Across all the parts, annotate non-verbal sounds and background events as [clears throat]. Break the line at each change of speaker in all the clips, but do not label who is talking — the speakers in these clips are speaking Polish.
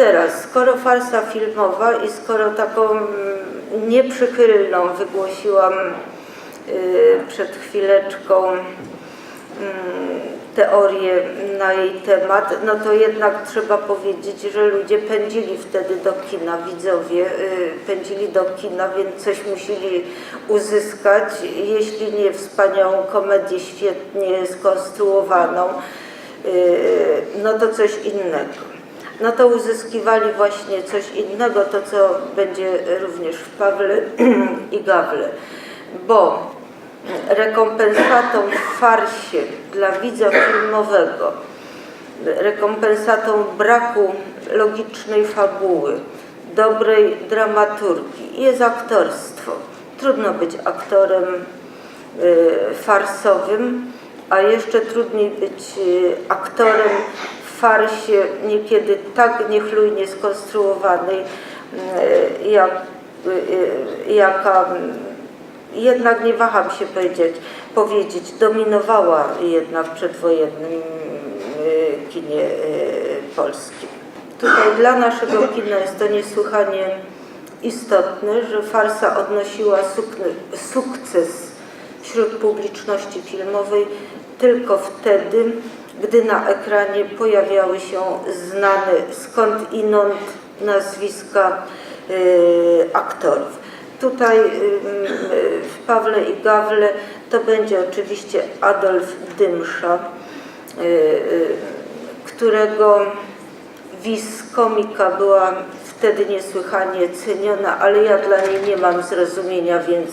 Teraz, skoro farsa filmowa i skoro taką mm, nieprzychylną wygłosiłam y, przed chwileczką mm, teorię na jej temat, no to jednak trzeba powiedzieć, że ludzie pędzili wtedy do kina, widzowie y, pędzili do kina, więc coś musieli uzyskać, jeśli nie wspaniałą komedię świetnie skonstruowaną, y, no to coś innego. No to uzyskiwali właśnie coś innego, to co będzie również w Pawle [clears throat] i Gawle, bo rekompensatą w farsie dla widza filmowego, rekompensatą braku logicznej fabuły, dobrej dramaturgii jest aktorstwo. Trudno być aktorem y, farsowym, a jeszcze trudniej być y, aktorem farsie niekiedy tak niechlujnie skonstruowanej, y, jak, y, y, jaka jednak nie waham się powiedzieć, powiedzieć, dominowała jednak w przedwojennym y, kinie polskim. Tutaj dla naszego kina jest to niesłychanie istotne, że farsa odnosiła sukces wśród publiczności filmowej tylko wtedy, gdy na ekranie pojawiały się znane skąd inąd nazwiska y, aktorów. Tutaj ym, y, w Pawle i Gawle to będzie oczywiście Adolf Dymsza, y, y, którego vis komika była wtedy niesłychanie ceniona, ale ja dla niej nie mam zrozumienia, więc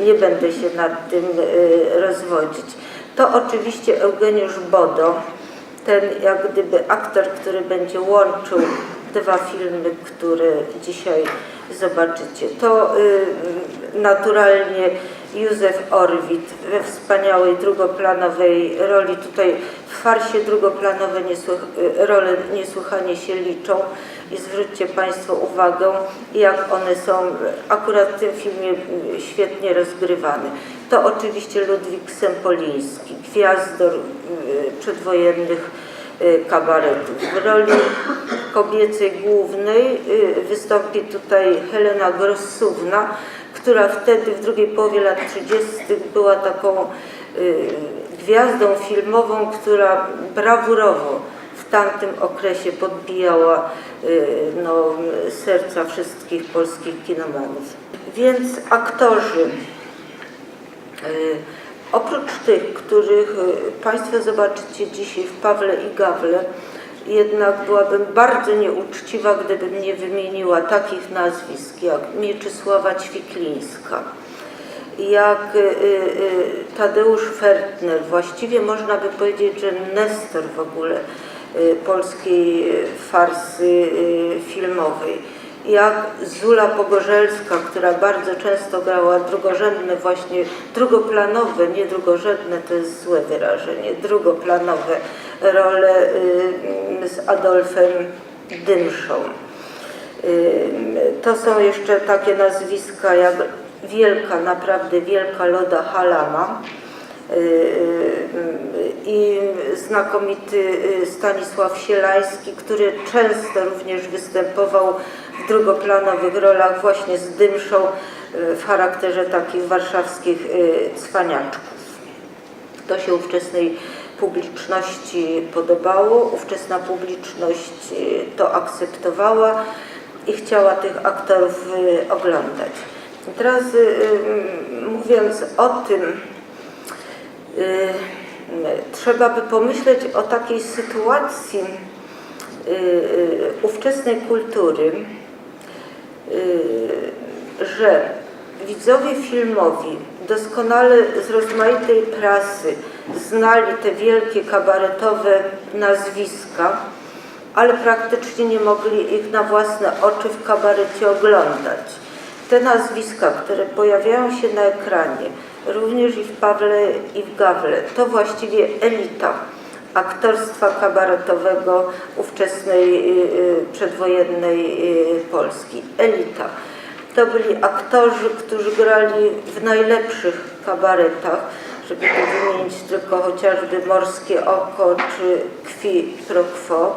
nie będę się nad tym y, rozwodzić. To oczywiście Eugeniusz Bodo, ten jak gdyby aktor, który będzie łączył dwa filmy, które dzisiaj zobaczycie. To y, naturalnie Józef Orwit we wspaniałej drugoplanowej roli. Tutaj w farsie drugoplanowe niesłych, y, role niesłychanie się liczą i zwróćcie Państwo uwagę, jak one są akurat w tym filmie y, świetnie rozgrywane. To oczywiście Ludwik Sempoliński, gwiazdor y, przedwojennych kabaretów. W roli kobiecej głównej wystąpi tutaj Helena Grossówna, która wtedy w drugiej połowie lat 30. była taką y, gwiazdą filmową, która brawurowo w tamtym okresie podbijała y, no, serca wszystkich polskich kinomanów. Więc aktorzy Y, Oprócz tych, których Państwo zobaczycie dzisiaj w Pawle i Gawle, jednak byłabym bardzo nieuczciwa, gdybym nie wymieniła takich nazwisk jak Mieczysława Ćwiklińska, jak y, y, Tadeusz Fertner, właściwie można by powiedzieć, że Nestor w ogóle y, polskiej y, farsy y, filmowej jak Zula Pogorzelska, która bardzo często grała drugorzędne właśnie, drugoplanowe, nie drugorzędne to jest złe wyrażenie, drugoplanowe role y, z Adolfem Dymszą. Y, To są jeszcze takie nazwiska jak wielka, naprawdę wielka Loda Halama y, i znakomity Stanisław Sielański, który często również występował w drugoplanowych rolach właśnie z Dymszą y, w charakterze takich warszawskich y, cwaniaczków. To się ówczesnej publiczności podobało, ówczesna publiczność y, to akceptowała i chciała tych aktorów oglądać. Teraz mówiąc o tym, trzeba by pomyśleć o takiej sytuacji ówczesnej kultury, że widzowie filmowi doskonale z rozmaitej prasy znali te wielkie kabaretowe nazwiska, ale praktycznie nie mogli ich na własne oczy w kabarecie oglądać. Te nazwiska, które pojawiają się na ekranie, również i w Pawle i w Gawle, to właściwie elita aktorstwa kabaretowego ówczesnej y, y, przedwojennej y, Polski. Elita. To byli aktorzy, którzy grali w najlepszych kabaretach, żeby tu wymienić tylko chociażby Morskie Oko czy Kwi pro quo.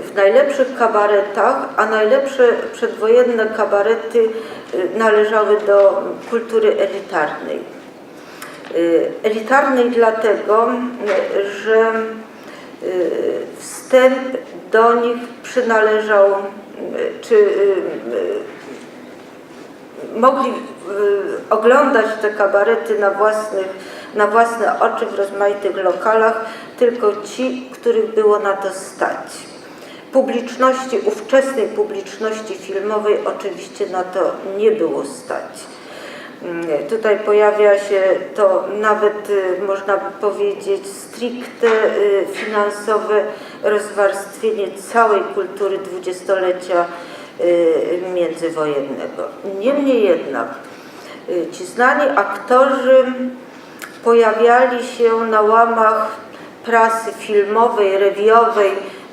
W najlepszych kabaretach, a najlepsze przedwojenne kabarety należały do kultury elitarnej. Y, Elitarnej dlatego, y, że y, wstęp do nich przynależał, czy mogli oglądać te kabarety na, własnych, na własne oczy w rozmaitych lokalach tylko ci, których było na to stać. Publiczności, ówczesnej publiczności filmowej oczywiście na to nie było stać. Mm, Tutaj pojawia się to nawet, y, można by powiedzieć, stricte y, finansowe rozwarstwienie całej kultury dwudziestolecia y, międzywojennego. Niemniej jednak ci znani aktorzy pojawiali się na łamach prasy filmowej, rewiowej.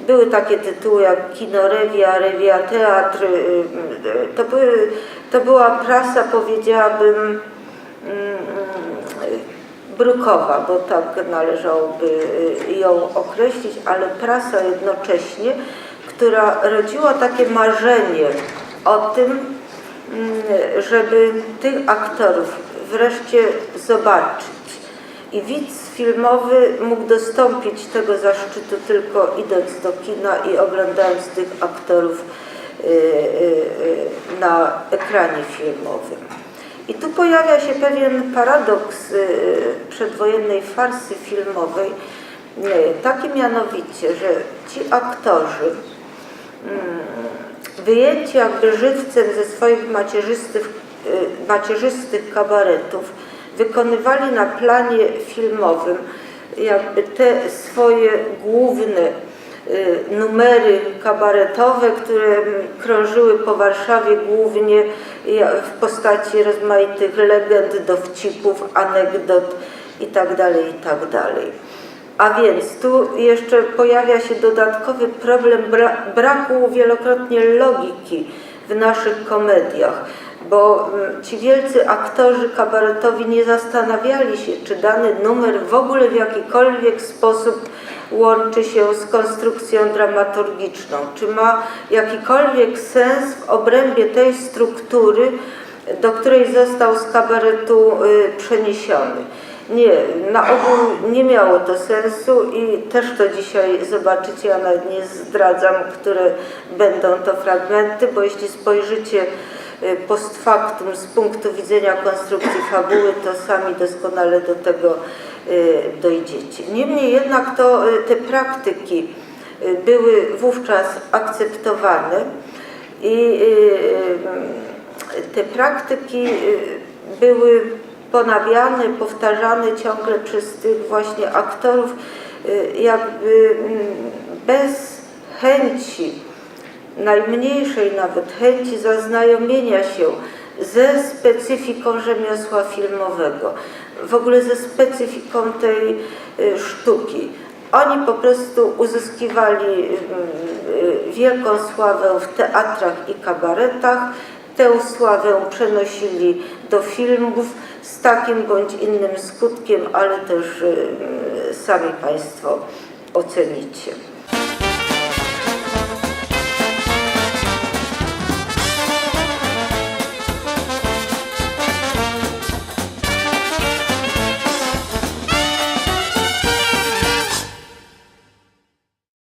Były takie tytuły jak Kino Rewia, Rewia Teatr. To, były, to była prasa, powiedziałabym, mm, brukowa, bo tak należałoby y, ją określić, ale prasa jednocześnie, która rodziła takie marzenie o tym, mm, żeby tych aktorów wreszcie zobaczyć. I widz filmowy mógł dostąpić tego zaszczytu tylko idąc do kina i oglądając tych aktorów na ekranie filmowym. I tu pojawia się pewien paradoks y, przedwojennej farsy filmowej, y, taki mianowicie, że ci aktorzy mm, wyjęci jakby żywcem ze swoich macierzystych, y, macierzystych kabaretów, wykonywali na planie filmowym jakby te swoje główne y, numery kabaretowe, które krążyły po Warszawie głównie ja- w postaci rozmaitych legend, dowcipów, anegdot itd. itd. A więc tu jeszcze pojawia się dodatkowy problem bra braku wielokrotnie logiki w naszych komediach, bo mm, ci wielcy aktorzy kabaretowi nie zastanawiali się, czy dany numer w ogóle w jakikolwiek sposób łączy się z konstrukcją dramaturgiczną, czy ma jakikolwiek sens w obrębie tej struktury, do której został z kabaretu y, przeniesiony. Nie, na ogół nie miało to sensu i też to dzisiaj zobaczycie, ja nawet nie zdradzam, które będą to fragmenty, bo jeśli spojrzycie y, post factum z punktu widzenia konstrukcji fabuły, to sami doskonale do tego dojdziecie. Niemniej jednak to y, te praktyki y, były wówczas akceptowane i y, te praktyki y, były ponawiane, powtarzane ciągle przez tych właśnie aktorów, y, jakby mm, bez chęci, najmniejszej nawet chęci zaznajomienia się ze specyfiką rzemiosła filmowego, w ogóle ze specyfiką tej y, sztuki. Oni po prostu uzyskiwali mm, y, wielką sławę w teatrach i kabaretach, tę sławę przenosili do filmów z takim bądź innym skutkiem, ale też y, sami Państwo ocenicie.